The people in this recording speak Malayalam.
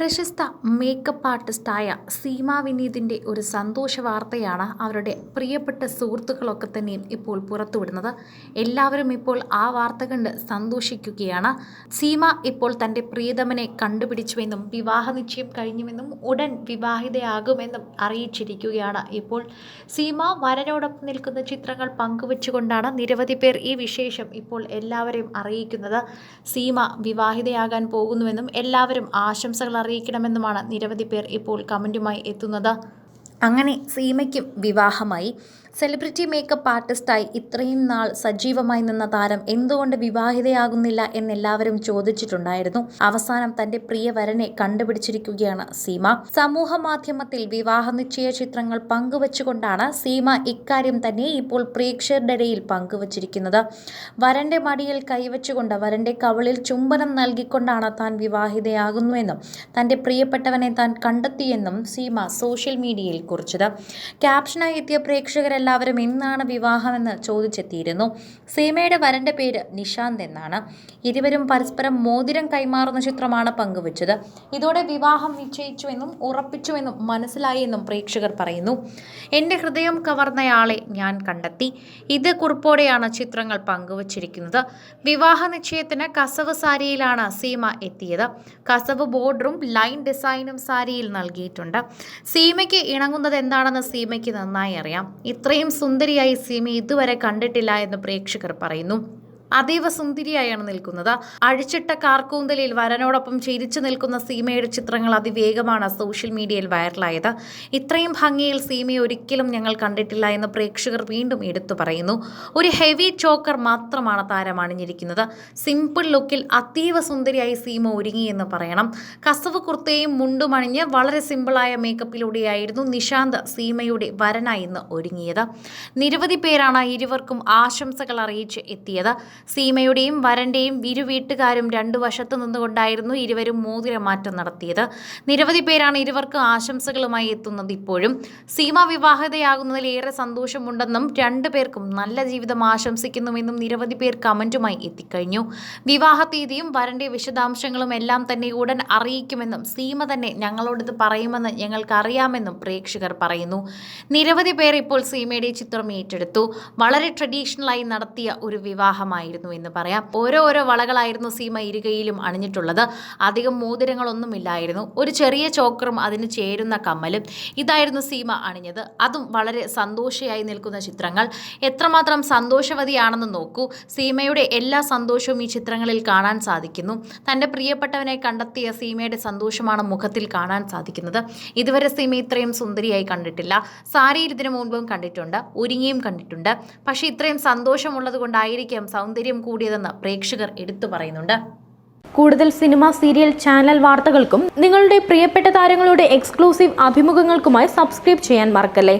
പ്രശസ്ത മേക്കപ്പ് ആർട്ടിസ്റ്റായ സീമ വിനീതിന്റെ ഒരു സന്തോഷ വാർത്തയാണ് അവരുടെ പ്രിയപ്പെട്ട സുഹൃത്തുക്കളൊക്കെ തന്നെയും ഇപ്പോൾ പുറത്തുവിടുന്നത്. എല്ലാവരും ഇപ്പോൾ ആ വാർത്ത കണ്ട് സന്തോഷിക്കുകയാണ്. സീമ ഇപ്പോൾ തന്റെ പ്രിയതമനെ കണ്ടുപിടിച്ചുവെന്നും വിവാഹ നിശ്ചയം കഴിഞ്ഞുവെന്നും ഉടൻ വിവാഹിതയാകുമെന്നും അറിയിച്ചിരിക്കുകയാണ് ഇപ്പോൾ. സീമ വരനോടൊപ്പം നിൽക്കുന്ന ചിത്രങ്ങൾ പങ്കുവച്ചുകൊണ്ടാണ് നിരവധി പേർ ഈ വിശേഷം ഇപ്പോൾ എല്ലാവരെയും അറിയിക്കുന്നത്. സീമ വിവാഹിതയാകാൻ പോകുന്നുവെന്നും എല്ലാവരും ആശംസകൾ അറിയിക്കണമെന്നുമാണ് നിരവധി പേർ ഇപ്പോൾ കമന്റുമായി എത്തുന്നത്. അങ്ങനെ സീമയ്ക്കും വിവാഹമായി. സെലിബ്രിറ്റി മേക്കപ്പ് ആർട്ടിസ്റ്റായി ഇത്രയും നാൾ സജീവമായി നിന്ന താരം എന്തുകൊണ്ട് വിവാഹിതയാകുന്നില്ല എന്നെല്ലാവരും ചോദിച്ചിട്ടുണ്ടായിരുന്നു. അവസാനം തന്റെ പ്രിയവരനെ കണ്ടുപിടിച്ചിരിക്കുകയാണ് സീമ. സമൂഹ മാധ്യമത്തിൽ വിവാഹ നിശ്ചയ ചിത്രങ്ങൾ പങ്കുവച്ചുകൊണ്ടാണ് സീമ ഇക്കാര്യം തന്നെ ഇപ്പോൾ പ്രേക്ഷകരുടെ ഇടയിൽ പങ്കുവച്ചിരിക്കുന്നത്. വരന്റെ മടിയിൽ കൈവച്ചുകൊണ്ട് വരന്റെ കവളിൽ ചുംബനം നൽകിക്കൊണ്ടാണ് താൻ വിവാഹിതയാകുന്നുവെന്നും തന്റെ പ്രിയപ്പെട്ടവനെ താൻ കണ്ടെത്തിയെന്നും സീമ സോഷ്യൽ മീഡിയയിൽ കുറിച്ചത്. ക്യാപ്ഷനായി എത്തിയ പ്രേക്ഷകരെല്ലാവരും എന്നാണ് വിവാഹമെന്ന് ചോദിച്ചെത്തിയിരുന്നു. സീമയുടെ വരന്റെ പേര് നിശാന്ത് എന്നാണ്. ഇരുവരും പരസ്പരം മോതിരം കൈമാറുന്ന ചിത്രമാണ് പങ്കുവച്ചത്. ഇതോടെ വിവാഹം നിശ്ചയിച്ചുവെന്നും ഉറപ്പിച്ചുവെന്നും മനസ്സിലായി എന്നും പ്രേക്ഷകർ പറയുന്നു. എന്റെ ഹൃദയം കവർന്നയാളെ ഞാൻ കണ്ടെത്തി. ഇത് കുറിപ്പോടെയാണ് ചിത്രങ്ങൾ പങ്കുവച്ചിരിക്കുന്നത്. വിവാഹ നിശ്ചയത്തിന് കസവ് സാരിയിലാണ് സീമ എത്തിയത്. കസവ് ബോർഡറും ലൈൻ ഡിസൈനും സാരിയിൽ നൽകിയിട്ടുണ്ട്. സീമയ്ക്ക് ഇണങ്ങുന്നത് എന്താണെന്ന് സീമയ്ക്ക് നന്നായി അറിയാം. ഇത്രയും സുന്ദരിയായി സീമ ഇതുവരെ കണ്ടിട്ടില്ല എന്ന് പ്രേക്ഷകർ പറയുന്നു. അതീവ സുന്ദരിയായാണ് നിൽക്കുന്നത്. അഴിച്ചിട്ട കാർക്കൂന്തലിൽ വരനോടൊപ്പം ചിരിച്ചു നിൽക്കുന്ന സീമയുടെ ചിത്രങ്ങൾ അതിവേഗമാണ് സോഷ്യൽ മീഡിയയിൽ വൈറലായത്. ഇത്രയും ഭംഗിയിൽ സീമയെ ഒരിക്കലും ഞങ്ങൾ കണ്ടിട്ടില്ല എന്ന് പ്രേക്ഷകർ വീണ്ടും എടുത്തു പറയുന്നു. ഒരു ഹെവി ചോക്കർ മാത്രമാണ് താരം അണിഞ്ഞിരിക്കുന്നത്. സിമ്പിൾ ലുക്കിൽ അതീവ സുന്ദരിയായി സീമ ഒരുങ്ങി എന്ന് പറയണം. കസവ് കുർത്തയും മുണ്ടും അണിഞ്ഞ് വളരെ സിമ്പിളായ മേക്കപ്പിലൂടെയായിരുന്നു നിശാന്ത് സീമയുടെ വരനായി ഇന്ന് ഒരുങ്ങിയത്. നിരവധി പേരാണ് ഇരുവർക്കും ആശംസകൾ അറിയിച്ച് എത്തിയത്. സീമയുടെയും വരന്റെയും ഇരു വീട്ടുകാരും രണ്ടു വശത്തു നിന്നുകൊണ്ടായിരുന്നു ഇരുവരും മോതിരമാറ്റം നടത്തിയത്. നിരവധി പേരാണ് ഇരുവർക്ക് ആശംസകളുമായി എത്തുന്നത് ഇപ്പോഴും. സീമ വിവാഹിതയാകുന്നതിൽ ഏറെ സന്തോഷമുണ്ടെന്നും രണ്ടു പേർക്കും നല്ല ജീവിതം ആശംസിക്കുന്നുവെന്നും നിരവധി പേർ കമന്റുമായി എത്തിക്കഴിഞ്ഞു. വിവാഹ തീയതിയും വരന്റെ വിശദാംശങ്ങളും എല്ലാം തന്നെ ഉടൻ അറിയിക്കുമെന്നും സീമ തന്നെ ഞങ്ങളോടിത് പറയുമെന്ന് ഞങ്ങൾക്ക് അറിയാമെന്നും പ്രേക്ഷകർ പറയുന്നു. നിരവധി പേർ ഇപ്പോൾ സീമയുടെ ചിത്രം ഏറ്റെടുത്തു. വളരെ ട്രഡീഷണലായി നടത്തിയ ഒരു വിവാഹമായിരുന്നു എന്ന് പറയാം. ഓരോരോ ഓരോ വളകളായിരുന്നു സീമ ഇരുകയിലും അണിഞ്ഞിട്ടുള്ളത്. അധികം മോതിരങ്ങളൊന്നുമില്ലായിരുന്നു. ഒരു ചെറിയ ചോക്കറും അതിന് ചേരുന്ന കമ്മലും ഇതായിരുന്നു സീമ അണിഞ്ഞത്. അതും വളരെ സന്തോഷയായി നിൽക്കുന്ന ചിത്രങ്ങൾ. എത്രമാത്രം സന്തോഷവതിയാണെന്ന് നോക്കൂ. സീമയുടെ എല്ലാ സന്തോഷവും ഈ ചിത്രങ്ങളിൽ കാണാൻ സാധിക്കുന്നു. തന്റെ പ്രിയപ്പെട്ടവനെ കണ്ടെത്തിയ സീമയുടെ സന്തോഷമാണ് മുഖത്തിൽ കാണാൻ സാധിക്കുന്നത്. ഇതുവരെ സീമ ഇത്രയും സുന്ദരിയായി കണ്ടിട്ടില്ല. സാരിയിൽ ഇതിനു മുൻപും കണ്ടിട്ടുണ്ട്. ഒരുങ്ങിയും കണ്ടിട്ടുണ്ട്. പക്ഷേ ഇത്രയും സന്തോഷമുള്ളത് കൊണ്ടായിരിക്കാം സൗന്ദര്യം കൂടിയതെന്ന് പ്രേക്ഷകർ എടുത്തു പറയുന്നുണ്ട്. കൂടുതൽ സിനിമ സീരിയൽ ചാനൽ വാർത്തകൾക്കും നിങ്ങളുടെ പ്രിയപ്പെട്ട താരങ്ങളുടെ എക്സ്ക്ലൂസീവ് അഭിമുഖങ്ങൾക്കുമായി സബ്സ്ക്രൈബ് ചെയ്യാൻ മറക്കല്ലേ?